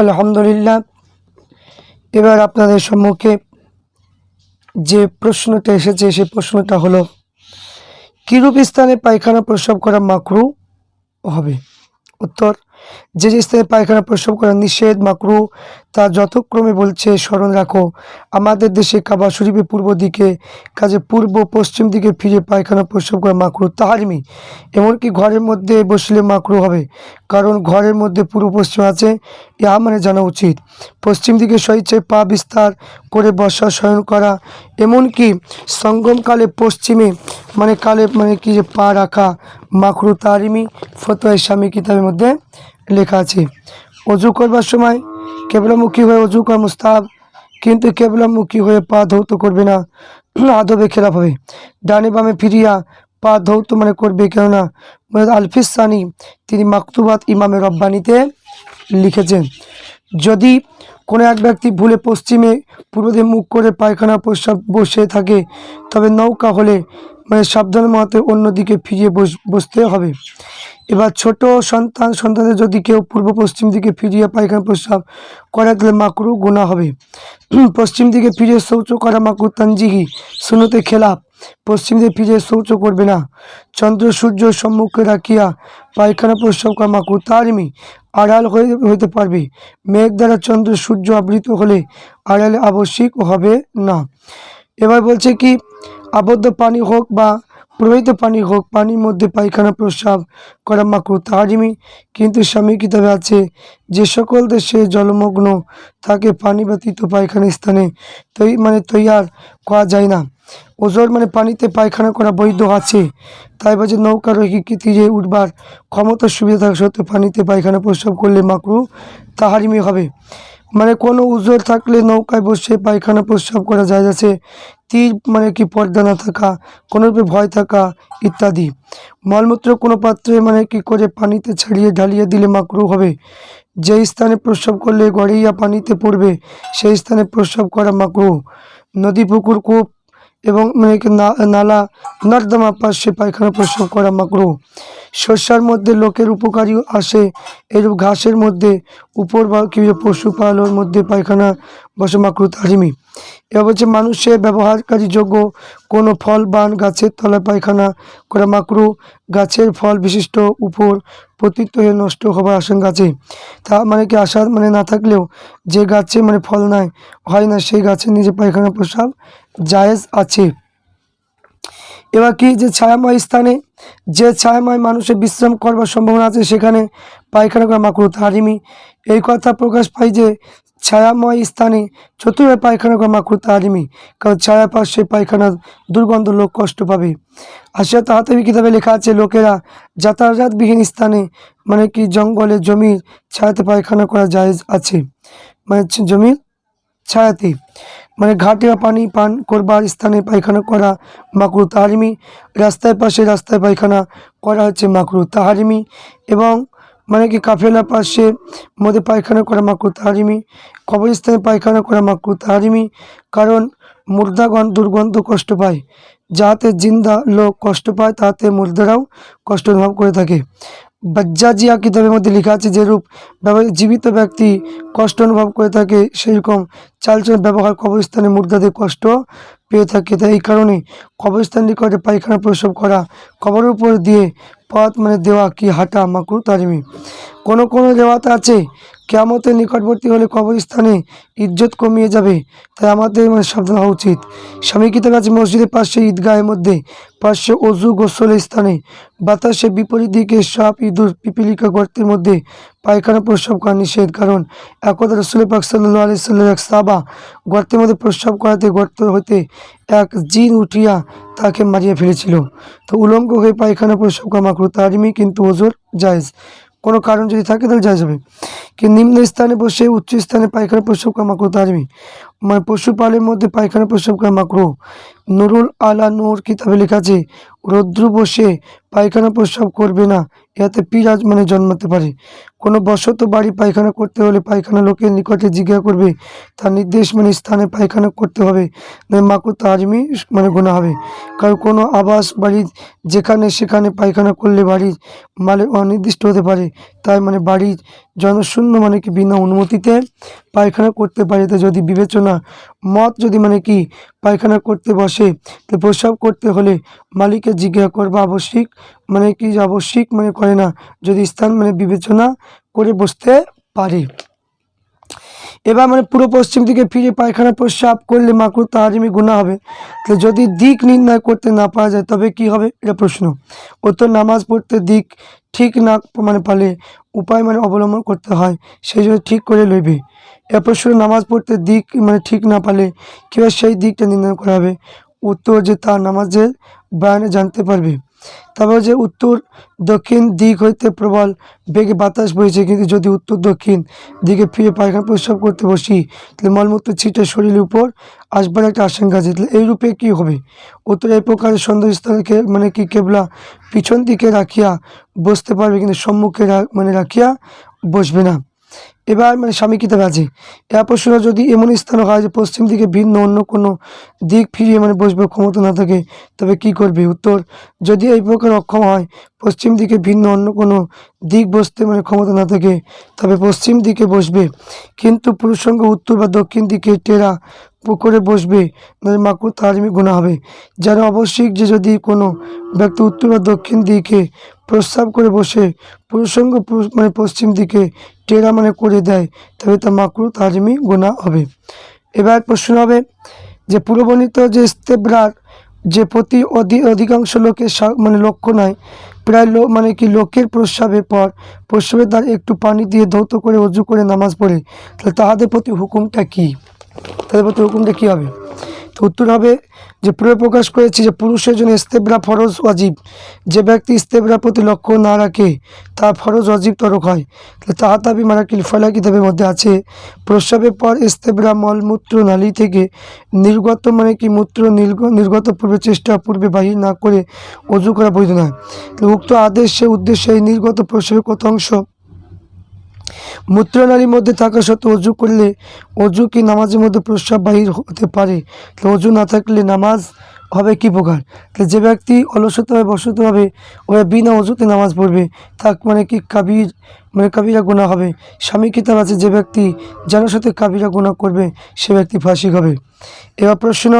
আলহামদুলিল্লাহ। এবার আপনাদের সম্মুখে যে প্রশ্নটা এসেছে সেই প্রশ্নটা হলো, কিরূপ স্থানে পায়খানা প্রস্রাব করা মাকরু হবে? উত্তর, যে যে স্থানে পায়খানা প্রস্রাব করা নিষেধ, মাকরু, তা যথাক্রমে বলছে, স্মরণ রাখো, আমাদের দেশে কাবা শরীফের পূর্ব দিকে, কাজে পূর্ব পশ্চিম দিকে ফিরে পায়খানা প্রস্রাব করা মাকরু তাহারিমি এমনকি ঘরের মধ্যে বসলে মাকরু হবে, কারণ ঘরের মধ্যে পূর্ব পশ্চিম আছে ইহা মানে জানা উচিত। পশ্চিম দিকে স্বেচ্ছায় পা বিস্তার করে বসা শয়ন করা। এমনকি সঙ্গমকালে পশ্চিমে মানে কালে মানে কি যে পা রাখা মাকরু তারিমি ফতোয় স্বামী কিতাবের মধ্যে লেখা আছে। অজু করবার সময় কেবলামুখী হয়ে অজু করা মুস্তাব কিন্তু কেবলামুখী হয়ে পা ধৌত করবে না, আদবে খেলাপ হবে। ডানে বামে ফিরিয়া পা ধৌত মানে করবে কেননা আলফিস সানি, তিনি মাকতুবাত ইমামের রব্বানিতে লিখেছেন যদি কোনো এক ব্যক্তি ভুলে পশ্চিমে পূর্ব দিকে মুখ করে পায়খানা প্রস্রাব বসে থাকে, তবে নৌকা হলে মানে সাবধান মতে অন্যদিকে ফিরিয়ে বস, বসতে হবে। এবার ছোট সন্তান, সন্তানদের যদি কেউ পূর্ব পশ্চিম দিকে ফিরিয়ে পায়খানা প্রস্রাব করে, তাহলে মাকরু গুণা হবে। পশ্চিম দিকে ফিরে শৌচ করা মাকরু তানজিহি শুনোতে খেলাপ পশ্চিম ফিরে শৌচ করবে না। চন্দ্র সূর্য সম্মুখে রাখিয়া পায়খানা প্রস্রাব করা মাকরু তারিমি আড়াল হয়ে হইতে পারবে। মেঘ দ্বারা চন্দ্র সূর্য আবৃত হলে আড়ালে আবশ্যিক হবে না। এবার বলছে কি, আবদ্ধ পানি হোক বা প্রবাহিত পানি হোক, পানির মধ্যে পায়খানা প্রস্রাব করা মাকরু তাহারিমি কিন্তু স্বামী কিতাবে আছে, যে সকল দেশে জলমগ্ন তাকে পানি ব্যতীত পায়খানা স্থানে তৈ মানে তৈয়ার করা যায় না। ওজোর মানে পানিতে পায়খানা করা বৈধ আছে। তাই বলছে নৌকা রোহিকে তীরে উঠবার ক্ষমতার সুবিধা থাকা সত্ত্বেও পানিতে পায়খানা প্রস্রাব করলে মাকরু তাহারিমি হবে। মানে কোনো উজোর থাকলে নৌকায় বসে পায়খানা প্রস্রাব করা যায় আছে তীর মানে কি পর্দা না থাকা, কোনো রূপে ভয় থাকা ইত্যাদি। মলমূত্র কোনো পাত্রে মানে কি করে পানিতে ছাড়িয়ে ঢালিয়ে দিলে মাকরু হবে? যেই স্থানে প্রস্রাব করলে গড়িয়া পানিতে পড়বে, সেই স্থানে প্রস্রাব করা মাকরু নদী, পুকুর, কূপ এবং মানে নালা নর্দমা পাশে পায়খানা প্রস্রাব করা মাকরু শস্যার মধ্যে লোকের উপকারী আসে। এরূপ ঘাসের মধ্যে উপর বা কি পশুপালনের মধ্যে পায়খানা বসে মাকরু তারিমি এবার বলছে মানুষের ব্যবহারকারী যোগ্য কোনো ফল, বান, গাছের তলায় পায়খানা করা মাকরু গাছের ফল বিশিষ্ট উপর পতিত হয়ে নষ্ট হবার আশঙ্কা আছে। তা মানে কি আশা মানে না থাকলেও যে গাছে মানে ফল নাই, হয় না সেই গাছে নিজে পায়খানা প্রস্রাব জায়েজ আছে। এবার কি যে ছায়াময় স্থানে, যে ছায়াময় মানুষের বিশ্রাম করবার সম্ভাবনা আছে সেখানে পায়খানা করা মাকরু তাহারিমি এই কথা প্রকাশ পায় যে ছায়াময় স্থানে চতুর্ভাবে পায়খানা করা মাকরু তাহারিমি কারণ ছায়া পাশে পায়খানার দুর্গন্ধ লোক কষ্ট পাবে। আসিয়া তাহাতাবি কিতাবে লেখা আছে, লোকেরা যাতায়াতবিহীন স্থানে মানে কি জঙ্গলে, জমির ছায়াতে পায়খানা করা জায়েজ আছে। মানে জমির ছায়াতে। মানে ঘাটে পানি পান করবার স্থানে পায়খানা করা মাকরু তাহারিমি রাস্তায় পাশে রাস্তায় পায়খানা করা হচ্ছে মাকরু তাহারিমি এবং মানে কি কাফেলা পাশে মধ্যে পায়খানা করা মাকরু তাহারিমি, কবরস্থানে পায়খানা করা মাকরু তাহারিমি কারণ মুর্দাগণ দুর্গন্ধ কষ্ট পায়। যাহাতে জিন্দা লোক কষ্ট পায়, তাহাতে মুর্দারাও কষ্ট অনুভব করে থাকে। বাজ্জাজিয়া কিতাবের মধ্যে লেখা আছে যেরূপ জীবিত ব্যক্তি কষ্ট অনুভব করে থাকে সেইরকম চালচল ব্যবহার কবরস্থানে মুর্দাদের কষ্ট পেয়ে থাকে। তাই এই কারণে কবরস্থান নিকটে পায়খানা প্রসব করা, কবরের উপর দিয়ে পথ মানে দেওয়া কি হাঁটা মাকুর তারিমি? কোনো কোনো রেওয়াত আছে কেয়ামতের নিকটবর্তী হলে কবরস্থানে ইজ্জত কমিয়ে যাবে। তাই আমাদের মানে সাবধান হওয়া উচিত। স্বামী কিতাব মসজিদের পাশে ঈদগাহের মধ্যে পাশে অজু গোসলের স্থানে বাতাসে বিপরীত দিকে সাপ, ইঁদুর, পিপিলিকা গর্তের মধ্যে পায়খানা প্রস্রাব করা নিষেধ। কারণ একদা রসুল পাক সাল্লাহ আলি সাল্লাম এক সাবা গর্তের মধ্যে প্রস্রাব করাতে গর্ত হইতে এক জিন উঠিয়া তাকে মারিয়া ফেলেছিল। তো উলঙ্গ হয়ে পায়খানা প্রস্রাব করা মাকরু। তারিমি কিন্তু ওজোর জায়েজ। কোনো কারণ যদি থাকে তাহলে জায়েজ হবে কি নিম্ন স্থানে বসে, উচ্চ স্থানে পায়খানা প্রস্রাব কামা করতে তারিমি মানে পশুপালের মধ্যে পায়খানা প্রস্রাব করা মাকরু নুরুল আলা নূর কিতাবে লেখা আছে, রৌদ্র বসে পায়খানা প্রস্রাব করবে না, এতে পিরাজ মানে জন্মাতে পারে। কোনো বসত বাড়ি পায়খানা করতে হলে পায়খানা লোকের নিকটে জিজ্ঞাসা করবে, তার নির্দেশ মানে স্থানে পায়খানা করতে হবে মাকুর তাজমি মানে গোনা হবে। কারণ কোনো আবাস বাড়ি যেখানে সেখানে পায়খানা করলে বাড়ির মালে অনির্দিষ্ট হতে পারে, তাই মানে বাড়ির জনশূন্য মানে কি বিনা অনুমতিতে পায়খানা করতে পারে। তো যদি বিবেচনা মত যদি মানে কি, পায়খানা করতে বসে, তো প্রস্রাব করতে হলে মালিকের জিজ্ঞাসা করবা আবশ্যিক মানে কি আবশ্যিক মানে করে না, যদি স্থান মানে বিবেচনা করে বসতে পারে। এবার মানে পুরো পশ্চিম দিকে ফিরে পায়খানা প্রস্রাব করলে মাকড় তাহারিমি গুণা হবে। তো যদি দিক নির্ণয় করতে না পারা যায়, তবে কি হবে? এটা প্রশ্ন। উত্তর, নামাজ পড়তে দিক ঠিক না মানে পালে উপায় মানে অবলম্বন করতে হয়, সেই জন্য ঠিক করে লইবে। এ প্রশ্ন নামাজ পড়তে দিক মানে ঠিক না পালে কীভাবে সেই দিকটা নির্ণয় করা হবে। উত্তর যে তার নামাজের বয়ানে জানতে পারবে। তারপর যে উত্তর দক্ষিণ দিক হইতে প্রবল, বেগে বাতাস বইছে কিন্তু যদি উত্তর দক্ষিণ দিকে ফিরে পায়খানা প্রস্রাব করতে বসি, তাহলে মলমূত্র ছিটে শরীরের উপর আসবার একটা আশঙ্কা আছে। তাহলে এই রূপে কী হবে? উত্তর এই প্রকার সন্দেহস্থলকে মানে কি কেবলা পিছন দিকে রাখিয়া বসতে পারবে কিন্তু সম্মুখে মানে রাখিয়া বসবে না। এবার মানে স্বামী কিতাব আছে এ প্রশ্ন যদি এমন স্থান হয় যে পশ্চিম দিকে ভিন্ন, অন্য কোনো দিক ফিরিয়ে মানে বসবে, ক্ষমতা না থাকে, তবে কি করবে? উত্তর, যদি এই প্রকার অক্ষম হয়, পশ্চিম দিকে ভিন্ন, অন্য কোনো দিক বসতে মানে ক্ষমতা না থাকে, তবে পশ্চিম দিকে বসবে। কিন্তু পুরুষঙ্গ উত্তর বা দক্ষিণ দিকে টেরা পুকুরে বসবে নয় মাকুর তারিমি গুণা হবে। যেন আবশ্যিক যে যদি কোনো ব্যক্তি উত্তর বা দক্ষিণ দিকে প্রস্রাব করে বসে, পুরুষঙ্গ পুরুষ- মানে পশ্চিম দিকে টেরা মানে করে দেয়, তবে তা মাকরু তাজমি গোনা হবে। এবার প্রশ্ন হবে যে, পূর্ববর্ণিত যে ইস্তেবরার যে প্রতি অধি- অধিকাংশ লোকের মানে লক্ষ্য নয়, প্রায় লো মানে কি লোকের প্রস্রাবের পর প্রস্রাবের দ্বার একটু পানি দিয়ে ধৌত করে অজু করে নামাজ পড়ে, তাহলে তাহাদের প্রতি হুকুমটা কি? তাদের প্রতি হুকুমটা কী হবে? তো উত্তর হবে যে পুরো প্রকাশ করেছি যে পুরুষের জন্য ইস্তেবরা ফরজ অজীব যে ব্যক্তি ইস্তেবরার প্রতি লক্ষ্য না রাখে তা ফরজ অজীব তরক হয়। তাহলে তাহা তাবি মারাকিল ফলা কিতাবের মধ্যে আছে, প্রস্রাবের পর ইস্তেবরা মলমূত্র নালী থেকে নির্গত মানে কি মূত্র নির্গ- নির্গত পূর্বে চেষ্টা, পূর্বে বাহির না করে অজু করা বৈধ নয়। উক্ত আদেশে উদ্দেশ্যে এই নির্গত প্রস্রাবের কত অংশ মূত্রনালীর মধ্যে থাকা সত্ত্বে অজু করলে অজু কি নামাজের মধ্যে প্রস্রাব বাহির হতে পারে। অজু না থাকলে নামাজ হবে কি প্রকার? তাহলে যে ব্যক্তি অলসতভাবে বসতভাবে ওরা বিনা অজুতে নামাজ পড়বে, তাক মানে কি কাবির মানে কাবিরা গুণা হবে। স্বামী কিতাব আছে? যে ব্যক্তি যার সাথে কাবিরা গুণা করবে, সে ব্যক্তি ফাঁসি হবে। এবার প্রশ্ন,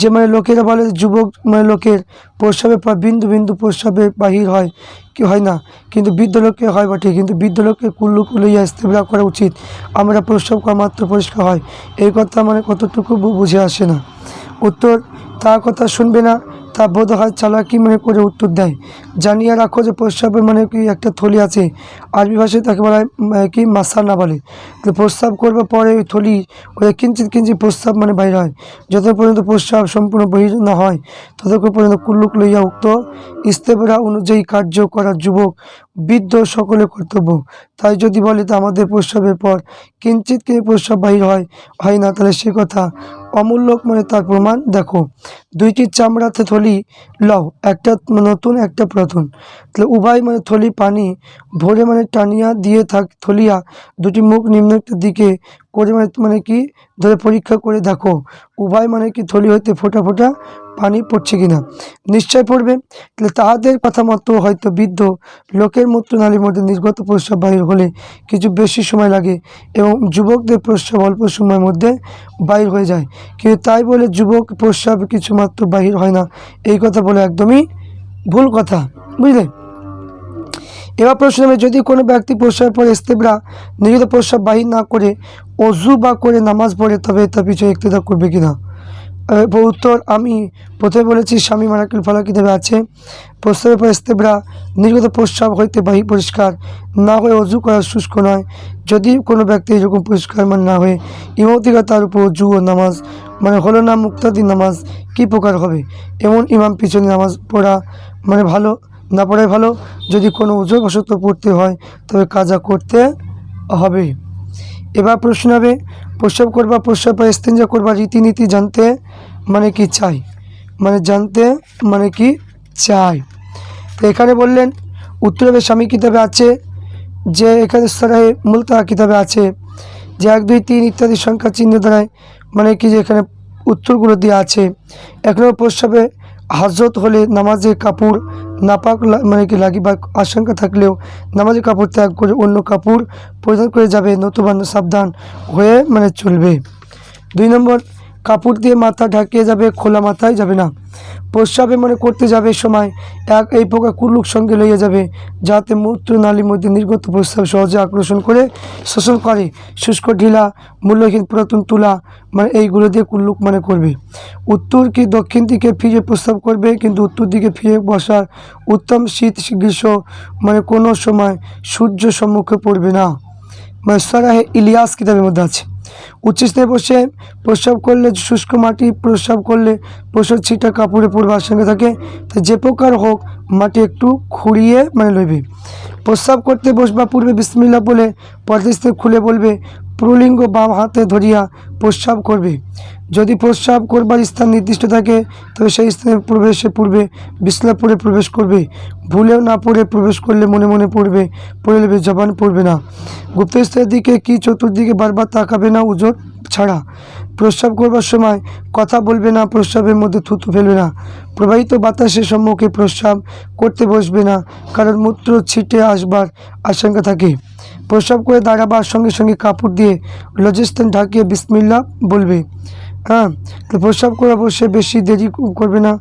যে মানে লোকেরা বলে যুবক মানে লোকের প্রস্রাবের পর বিন্দু বিন্দু প্রস্রাবে বাহির হয়, কি হয় না? কিন্তু বৃদ্ধ লোকে হয় বটে, কিন্তু বৃদ্ধ লোককে কুল্লু কুলইয়া ইস্তেবরা করা উচিত। আমরা প্রস্রাব করা মাত্র পরিষ্কার হয়। এই কথা মানে কতটুকু বুঝে আসে না। উত্তর তার কথা শুনবে না। তা বোধ হয় চালাকি মনে করে উত্তর দেয়। জানিয়ে রাখো যে প্রস্রাবের মানে কি একটা থলি আছে। আরবি ভাষায় তাকে বলা হয় কি মাসানা বলে। তো প্রস্রাব করবার পরে ওই থলি, ওই কিঞ্চিত কিঞ্চিত প্রস্রাব মানে বাইরে হয়। যত পর্যন্ত প্রস্রাব সম্পূর্ণ বহির না হয়, ততক্ষণ পর্যন্ত কুল্লুক লইয়া উক্ত ইস্তেবরা অনুযায়ী কার্য করা যুবক, বৃদ্ধ সকলে কর্তব্য। তাই যদি বলে তা আমাদের প্রস্রাবের পর কিঞ্চিত কি প্রস্রাব বাহির হয় হয় না, তাহলে সে কথা অমূল্যক মানে তার প্রমাণ। দেখো, দুইটি চামড়াতে থলি, লও, একটা নতুন, একটা পুরাতন। তাহলে উভয় মানে থলি পানি, ভরে মানে টানিয়া দিয়ে থাক, থলিয়া, দুটি মুখ নিম্ন একটা দিকে করে মানে মানে কি, ধরে পরীক্ষা করে দেখো। উভয় মানে কি থলি হইতে ফোটা ফোঁটা পানি পড়ছে কিনা? নিশ্চয় পড়বে। তাহলে তাহাদের কথা মতো হয়তো বৃদ্ধ লোকের মূত্রনালীর মধ্যে নির্গত প্রস্রাব বাহির হলে কিছু বেশি সময় লাগে এবং যুবকদের প্রস্রাব অল্প সময়ের মধ্যে বাহির হয়ে যায়। কিন্তু তাই বলে যুবক প্রস্রাব কিছুমাত্র বাহির হয় না, এই কথা বলে একদমই ভুল কথা, বুঝলে? এবার প্রশ্ন হবে, যদি কোনো ব্যক্তি প্রস্রাবের পরে ইস্তেবরা নিয়মিত প্রস্রাব বাহির না করে অজু বা করে নামাজ পড়ে, তবে তার পিছনে ইক্তিদা করবে কিনা? উত্তর আমি প্রথমে বলেছি, স্বামী মারাকিল ফালা কিতাবে আছে। প্রস্রাবের পর ইস্তেবরা নির্গত প্রস্রাব হইতে বাহি পরিষ্কার, না হয়ে অজু করা শুষ্ক নয়। যদি কোনো ব্যক্তি এরকম পরিষ্কার মানে না হয়ে ইমতিকা তার উপর অজু ও নামাজ মানে হলো না মুক্তাদি নামাজ, কী প্রকার হবে? এমন ইমাম পিছনে নামাজ পড়া মানে ভালো, না পড়াই ভালো? যদি কোনো উজোবশত পড়তে হয়, তবে কাজা করতে হবে। এবার প্রশ্ন হবে, প্রস্রাব করবা প্রস্রাব বা ইস্তেঞ্জা করবা রীতিনীতি জানতে মানে কি চাই? মানে জানতে মানে কি চাই? তো এখানে বললেন উত্তর হবে স্বামী কিতাবে আছে, যে এখানে সরাহে মুলতা কিতাবে আছে, যে এক, দুই, তিন ইত্যাদি সংখ্যা চিহ্ন দ্বারায় মানে কি যে এখানে উত্তরগুলো দিয়ে আছে। এক নম্বর প্রস্রাবে হাজত হলে নামাজে কাপড় নাপাক মানে কি লাগিবার আশঙ্কা থাকলেও নামাজে কাপড় ত্যাগ করে অন্য কাপড় পরিধান করে যাবে, নতুবা সাবধান হয়ে মানে চলবে। দুই নম্বর কাপড় দিয়ে মাথা ঢাকিয়ে যাবে, খোলা মাথায় যাবে না। প্রস্রাবে মানে করতে যাবে সময়, এক এই প্রকার কুল্লুক সঙ্গে লইয়া যাবে, যাতে মূত্র নালীর মধ্যে নির্গত প্রস্রাব সহজে আকর্ষণ করে, শোষণ করে। শুষ্ক ঢিলা, মূল্যহীন পুরাতন তুলা মানে এইগুলো দিয়ে কুল্লুক মানে করবে। উত্তর কি দক্ষিণ দিকে ফিরে প্রস্রাব করবে, কিন্তু উত্তর দিকে ফিরে বসার উত্তম শীত গ্রীষ্ম মানে কোনো সময় সূর্য সম্মুখে পড়বে না। মানে সরাহে ইলিয়াস কিতাবের মধ্যে আছে। উচ্চস্থানে বসে প্রস্রাব করলে, শুষ্ক মাটি প্রস্রাব করলে প্রসাব ছিটা কাপড়ে পড়বার সঙ্গে থাকে। তো যে প্রকার হোক, মাটি একটু খুঁড়িয়ে মানে লইবে। প্রস্রাব করতে বসবা পূর্বে বিসমিল্লা বলে পরদেশে খুলে বলবে প্রলিঙ্গ বাম হাতে ধরিয়া প্রস্রাব করবে। যদি প্রস্রাব করবার স্থান নির্দিষ্ট থাকে, তবে সেই স্থানে প্রবেশে পূর্বে বিসমিল্লা পড়ে প্রবেশ করবে। ভুলেও না পড়ে প্রবেশ করলে মনে মনে পড়বে পড়ে জবান পড়বে না। গুপ্তস্থের দিকে কি চতুর্দিকে বারবার তাকাবে না উজোর ছাড়া? প্রস্রাব করবার সময় কথা বলবে না, প্রস্রাবের মধ্যে থুতু ফেলবে না। প্রবাহিত বাতাসের সম্মুখে প্রস্রাব করতে বসবে না, কারণ মূত্র ছিটে আসবার আশঙ্কা থাকে। প্রস্রাব করে দাঁড়াবার সঙ্গে সঙ্গে কাপড় দিয়ে লজস্থান ঢাকিয়ে বিসমিল্লা বলবে। হ্যাঁ প্রস্রাব করে বসে বেশি দেরি করবে না।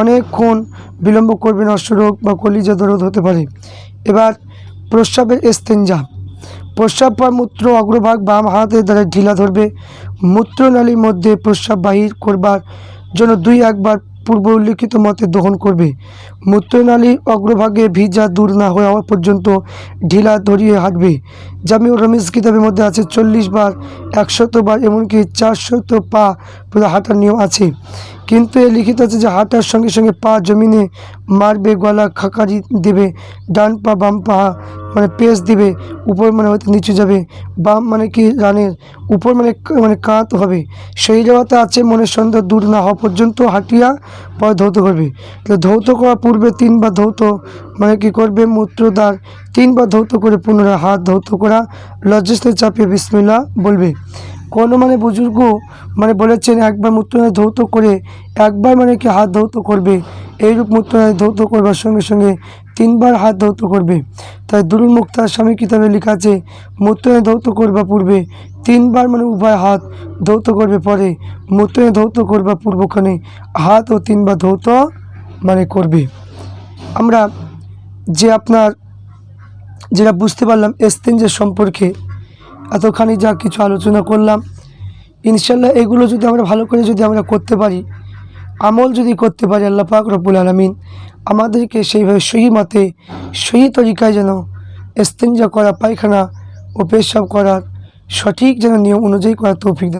অনেকক্ষণ বিলম্ব করবে না অশ্বরোগ বা কলিজা দরদ হতে পারে। এবার প্রস্রাবের এস্তেঞ্জা প্রস্রাব পর মূত্র অগ্রভাগ বাম হাতের দ্বারা ঢিলা ধরবে। মূত্রনালীর মধ্যে প্রস্রাব বাহির করবার জন্য দুই একবার পূর্ব উল্লিখিত মতে দহন করবে। মূত্রনালীর অগ্রভাগে ভিজা দূর না হয়ে হওয়া পর্যন্ত ঢিলা ধরিয়ে হাঁটবে। জামি ও রমেশ কিতাবের মধ্যে আছে চল্লিশ বার, একশত বার, এমনকি চারশত পা হাঁটার নিয়ম আছে। কিন্তু এ লিখিত আছে যে হাঁটার সঙ্গে সঙ্গে পা জমিনে মারবে, গলা খাকারি দেবে, ডান পা বাম পা মানে পেস দিবে, উপর মানে নিচু যাবে বাম মানে কি রানের উপর মানে মানে কাঁত হবে। সেই জায়গাতে আছে মনের সন্দেহ দূর না হওয়া পর্যন্ত হাঁটিয়া পরে ধৌত করবে। তাহলে ধৌত করার পূর্বে তিনবার ধৌত মানে কি করবে, মূত্রদ্বার তিনবার ধৌত করে পুনরায় হাত ধৌত করা লজ্জাস্তে চাপিয়ে বিসমিল্লা বলবে। কোনো মানে বুজুর্গ মানে বলেছেন, একবার মূত্রনায় ধৌত করে একবার মানে কি হাত ধৌত করবে। এইরূপ মূত্রনায় ধৌত করবার সঙ্গে সঙ্গে তিনবার হাত ধৌত করবে। তাই দুরুল মুক্তার স্বামী কিতাবে লেখা আছে মূত্রনায় ধৌত করবা পূর্বে তিনবার মানে উভয় হাত ধৌত করবে পরে মূত্রনায় ধৌত করবা পূর্বখানে হাত ও তিনবার ধৌত মানে করবে। আমরা যে আপনার যেটা বুঝতে পারলাম এস্তেঞ্জের সম্পর্কে, এতখানি যা কিছু আলোচনা করলাম, ইনশাল্লাহ এগুলো যদি আমরা ভালো করে যদি আমরা করতে পারি আমল যদি করতে পারি আল্লাহ পাক রব্বুল আলমিন, আমাদেরকে সেইভাবে সহি মতে, সহি তরিকায় যেন স্তেঞ্জা করা, পায়খানা ও পেশাব করার সঠিক যেন নিয়ম অনুযায়ী করার তৌফিক